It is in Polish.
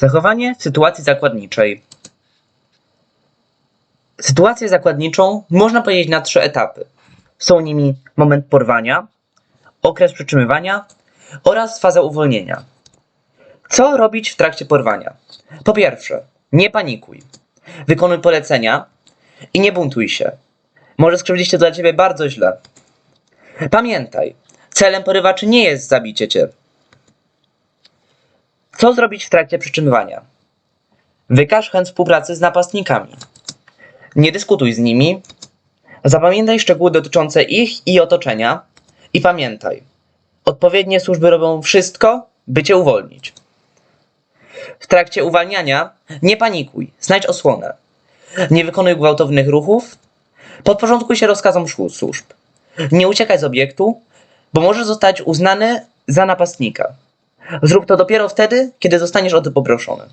Zachowanie sytuacji zakładniczej. Sytuację zakładniczą można podzielić na trzy etapy. Są nimi moment porwania, okres przytrzymywania oraz faza uwolnienia. Co robić w trakcie porwania? Po pierwsze, nie panikuj. Wykonuj polecenia i nie buntuj się. Może skrzywdzić się dla ciebie bardzo źle. Pamiętaj, celem porywaczy nie jest zabicie cię. Co zrobić w trakcie przytrzymywania? Wykaż chęć współpracy z napastnikami. Nie dyskutuj z nimi. Zapamiętaj szczegóły dotyczące ich i otoczenia. I pamiętaj, odpowiednie służby robią wszystko, by cię uwolnić. W trakcie uwalniania nie panikuj, znajdź osłonę. Nie wykonuj gwałtownych ruchów. Podporządkuj się rozkazom służb. Nie uciekaj z obiektu, bo możesz zostać uznany za napastnika. Zrób to dopiero wtedy, kiedy zostaniesz o to poproszony.